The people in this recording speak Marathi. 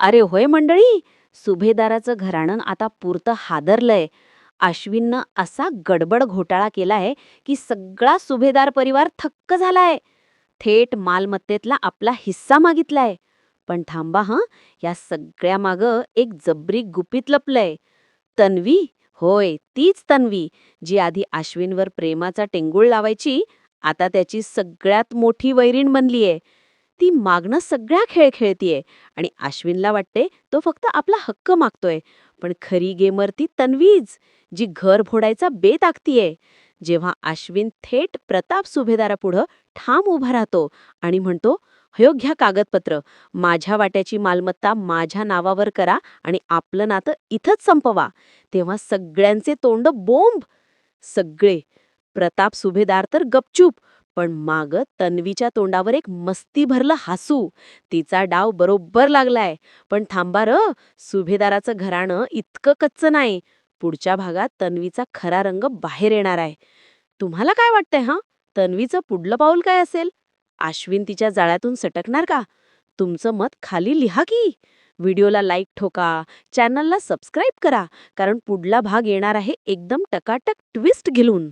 अरे होय मंडळी सुभेदाराचं घराणं आता पुरतं हादरलंय. अश्विननं असा गडबड घोटाळा केलाय की सगळा सुभेदार परिवार थक्क झालाय. थेट मालमत्तेतला आपला हिस्सा मागितलाय. पण थांबा हं या सगळ्या मागं एक जबरी गुपित लपलंय. तन्वी? होय तीच तन्वी जी आधी अश्विनवर प्रेमाचा टेंगूळ लावायची आता त्याची सगळ्यात मोठी वैरीण बनलीये. ती मागणं सगळ्या खेळ खेळतीये. आणि आश्विनला वाटते तो फक्त आपला हक्क मागतोय. पण खरी गेमर ती तन्वीज जी घर फोडायचा बेत आखतीये. जेव्हा आश्विन थेट प्रताप सुभेदारापुढं ठाम उभा राहतो आणि म्हणतो हयो घ्या कागदपत्र. माझ्या वाट्याची मालमत्ता माझ्या नावावर करा आणि आपलं नातं इथंच संपवा. तेव्हा सगळ्यांचे तोंड बोंब. सगळे. प्रताप सुभेदार तर गपचूप. पण माग तन्वीच्या तोंडावर एक मस्ती भरलं हासू. तिचा डाव बरोबर लागलाय. पण थांबा र सुभेदाराचं घराणं इतकं कच्चं नाही. पुढच्या भागात तन्वीचा खरा रंग बाहेर येणार आहे. तुम्हाला काय वाटतंय हा? तन्वीचं पुढलं पाऊल काय असेल? आश्विन तिच्या जाळ्यातून सटकणार का? तुमचं मत खाली लिहा की. व्हिडिओला लाईक ठोका चॅनलला सबस्क्राईब करा कारण पुढला भाग येणार आहे एकदम टकाटक ट्विस्ट घेऊन.